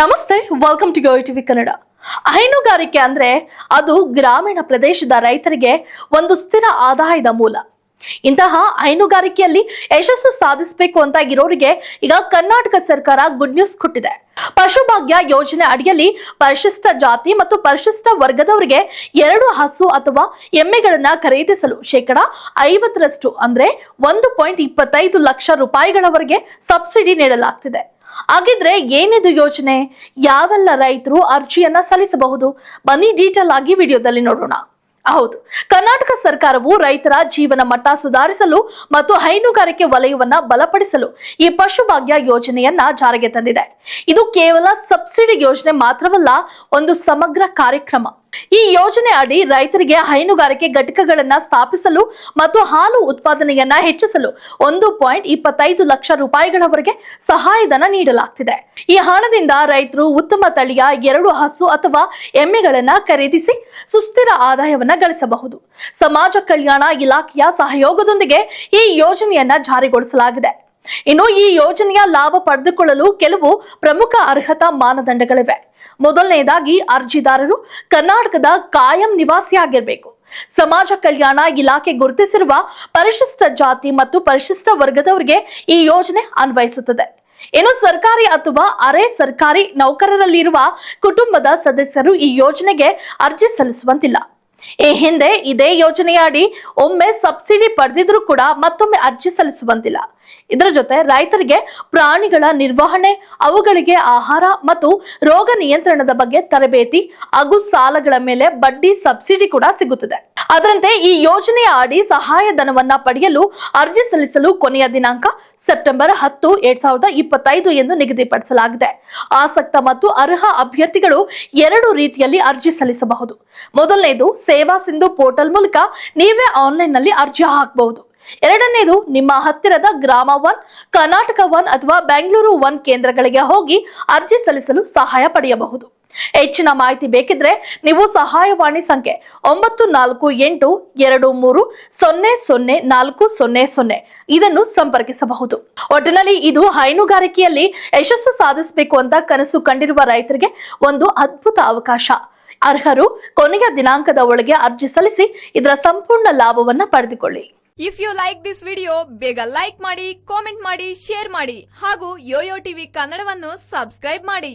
ನಮಸ್ತೆ welcome to Go TV Kannada ಹೈನುಗಾರಿಕೆ ಅಂದ್ರೆ ಅದು ಗ್ರಾಮೀಣ ಪ್ರದೇಶದ ರೈತರಿಗೆ ಒಂದು ಸ್ಥಿರ ಆದಾಯದ ಮೂಲ. ಇಂತಹ ಹೈನುಗಾರಿಕೆಯಲ್ಲಿ ಯಶಸ್ಸು ಸಾಧಿಸಬೇಕು ಅಂತ ಇರೋರಿಗೆ ಈಗ ಕರ್ನಾಟಕ ಸರ್ಕಾರ ಗುಡ್ ನ್ಯೂಸ್ ಕೊಟ್ಟಿದೆ. ಪಶುಭಾಗ್ಯ ಯೋಜನೆ ಅಡಿಯಲ್ಲಿ ಪರಿಶಿಷ್ಟ ಜಾತಿ ಮತ್ತು ಪರಿಶಿಷ್ಟ ವರ್ಗದವರಿಗೆ ಎರಡು ಹಸು ಅಥವಾ ಎಮ್ಮೆಗಳನ್ನ ಖರೀದಿಸಲು ಶೇಕಡ ಐವತ್ತರಷ್ಟು ಅಂದ್ರೆ ಒಂದು ಪಾಯಿಂಟ್ ಇಪ್ಪತ್ತೈದು ಲಕ್ಷ ರೂಪಾಯಿಗಳವರೆಗೆ ಸಬ್ಸಿಡಿ ನೀಡಲಾಗ್ತಿದೆ. ಹಾಗಿದ್ರೆ ಏನಿದು ಯೋಜನೆ ಯಾವೆಲ್ಲ ರೈತರು ಅರ್ಜಿಯನ್ನ ಸಲ್ಲಿಸಬಹುದು? ಬನ್ನಿ ಡೀಟೇಲ್ ಆಗಿ ವಿಡಿಯೋದಲ್ಲಿ ನೋಡೋಣ. ಹೌದು, ಕರ್ನಾಟಕ ಸರ್ಕಾರವು ರೈತರ ಜೀವನ ಮಟ್ಟ ಸುಧಾರಿಸಲು ಮತ್ತು ಹೈನುಗಾರಿಕೆ ವಲಯವನ್ನ ಬಲಪಡಿಸಲು ಈ ಪಶುಭಾಗ್ಯ ಯೋಜನೆಯನ್ನ ಜಾರಿಗೆ ತಂದಿದೆ. ಇದು ಕೇವಲ ಸಬ್ಸಿಡಿ ಯೋಜನೆ ಮಾತ್ರವಲ್ಲ, ಒಂದು ಸಮಗ್ರ ಕಾರ್ಯಕ್ರಮ. ಈ ಯೋಜನೆ ಅಡಿ ರೈತರಿಗೆ ಹೈನುಗಾರಿಕೆ ಘಟಕಗಳನ್ನ ಸ್ಥಾಪಿಸಲು ಮತ್ತು ಹಾಲು ಉತ್ಪಾದನೆಯನ್ನ ಹೆಚ್ಚಿಸಲು ಒಂದು ಪಾಯಿಂಟ್ ಇಪ್ಪತ್ತೈದು ಲಕ್ಷ ರೂಪಾಯಿಗಳವರೆಗೆ ಸಹಾಯಧನ ನೀಡಲಾಗ್ತಿದೆ. ಈ ಹಣದಿಂದ ರೈತರು ಉತ್ತಮ ತಳಿಯ ಎರಡು ಹಸು ಅಥವಾ ಎಮ್ಮೆಗಳನ್ನ ಖರೀದಿಸಿ ಸುಸ್ಥಿರ ಆದಾಯವನ್ನ ಗಳಿಸಬಹುದು. ಸಮಾಜ ಕಲ್ಯಾಣ ಇಲಾಖೆಯ ಸಹಯೋಗದೊಂದಿಗೆ ಈ ಯೋಜನೆಯನ್ನ ಜಾರಿಗೊಳಿಸಲಾಗಿದೆ. ಇನ್ನು ಈ ಯೋಜನೆಯ ಲಾಭ ಪಡೆದುಕೊಳ್ಳಲು ಕೆಲವು ಪ್ರಮುಖ ಅರ್ಹತಾ ಮಾನದಂಡಗಳಿವೆ. ಮೊದಲನೆಯದಾಗಿ ಅರ್ಜಿದಾರರು ಕರ್ನಾಟಕದ ಕಾಯಂ ನಿವಾಸಿಯಾಗಿರಬೇಕು. ಸಮಾಜ ಕಲ್ಯಾಣ ಇಲಾಖೆ ಗುರುತಿಸಿರುವ ಪರಿಶಿಷ್ಟ ಜಾತಿ ಮತ್ತು ಪರಿಶಿಷ್ಟ ವರ್ಗದವರಿಗೆ ಈ ಯೋಜನೆ ಅನ್ವಯಿಸುತ್ತದೆ. ಇನ್ನು ಸರ್ಕಾರಿ ಅಥವಾ ಅರೆ ಸರ್ಕಾರಿ ನೌಕರರಲ್ಲಿರುವ ಕುಟುಂಬದ ಸದಸ್ಯರು ಈ ಯೋಜನೆಗೆ ಅರ್ಜಿ ಸಲ್ಲಿಸುವಂತಿಲ್ಲ. ಈ ಹಿಂದೆ ಇದೇ ಯೋಜನೆಯಡಿ ಒಮ್ಮೆ ಸಬ್ಸಿಡಿ ಪಡೆದಿದ್ರು ಕೂಡ ಮತ್ತೊಮ್ಮೆ ಅರ್ಜಿ ಸಲ್ಲಿಸುವಂತಿಲ್ಲ. ಇದರ ಜೊತೆ ರೈತರಿಗೆ ಪ್ರಾಣಿಗಳ ನಿರ್ವಹಣೆ, ಅವುಗಳಿಗೆ ಆಹಾರ ಮತ್ತು ರೋಗ ನಿಯಂತ್ರಣದ ಬಗ್ಗೆ ತರಬೇತಿ, ಹಾಗೂ ಸಾಲಗಳ ಮೇಲೆ ಬಡ್ಡಿ ಸಬ್ಸಿಡಿ ಕೂಡ ಸಿಗುತ್ತದೆ. ಅದರಂತೆ ಈ ಯೋಜನೆಯ ಅಡಿ ಸಹಾಯಧನವನ್ನ ಪಡೆಯಲು ಅರ್ಜಿ ಸಲ್ಲಿಸಲು ಕೊನೆಯ ದಿನಾಂಕ ಸೆಪ್ಟೆಂಬರ್ ಹತ್ತು, ಎರಡ್ ಸಾವಿರದ ಇಪ್ಪತ್ತೈದು ಎಂದು ನಿಗದಿಪಡಿಸಲಾಗಿದೆ. ಆಸಕ್ತ ಮತ್ತು ಅರ್ಹ ಅಭ್ಯರ್ಥಿಗಳು ಎರಡು ರೀತಿಯಲ್ಲಿ ಅರ್ಜಿ ಸಲ್ಲಿಸಬಹುದು. ಮೊದಲನೇದು, ಸೇವಾ ಸಿಂಧು ಪೋರ್ಟಲ್ ಮೂಲಕ ನೀವೇ ಆನ್ಲೈನ್ನಲ್ಲಿ ಅರ್ಜಿ ಹಾಕಬಹುದು. ಎರಡನೇದು, ನಿಮ್ಮ ಹತ್ತಿರದ ಗ್ರಾಮ ಒನ್, ಕರ್ನಾಟಕ ಒನ್ ಅಥವಾ ಬೆಂಗಳೂರು ಒನ್ ಕೇಂದ್ರಗಳಿಗೆ ಹೋಗಿ ಅರ್ಜಿ ಸಲ್ಲಿಸಲು ಸಹಾಯ ಪಡೆಯಬಹುದು. ಹೆಚ್ಚಿನ ಮಾಹಿತಿ ಬೇಕಿದ್ರೆ ನೀವು ಸಹಾಯವಾಣಿ ಸಂಖ್ಯೆ ಒಂಬತ್ತು ನಾಲ್ಕು ಎಂಟು ಎರಡು ಮೂರು ಸೊನ್ನೆ ಸೊನ್ನೆ ನಾಲ್ಕು ಸೊನ್ನೆ ಸೊನ್ನೆ ಇದನ್ನು ಸಂಪರ್ಕಿಸಬಹುದು. ಒಟ್ಟಿನಲ್ಲಿ ಇದು ಹೈನುಗಾರಿಕೆಯಲ್ಲಿ ಯಶಸ್ಸು ಸಾಧಿಸಬೇಕು ಅಂತ ಕನಸು ಕಂಡಿರುವ ರೈತರಿಗೆ ಒಂದು ಅದ್ಭುತ ಅವಕಾಶ. ಅರ್ಹರು ಕೊನೆಯ ದಿನಾಂಕದ ಒಳಗೆ ಅರ್ಜಿ ಸಲ್ಲಿಸಿ ಇದರ ಸಂಪೂರ್ಣ ಲಾಭವನ್ನ ಪಡೆದುಕೊಳ್ಳಿ. If you like this video ಬೇಗ ಲೈಕ್ ಮಾಡಿ ಕಾಮೆಂಟ್ ಮಾಡಿ ಶೇರ್ ಮಾಡಿ ಹಾಗೂ ಯೋಯೋ ಟಿವಿ ಕನ್ನಡವನ್ನು ಸಬ್ಸ್ಕ್ರೈಬ್ ಮಾಡಿ.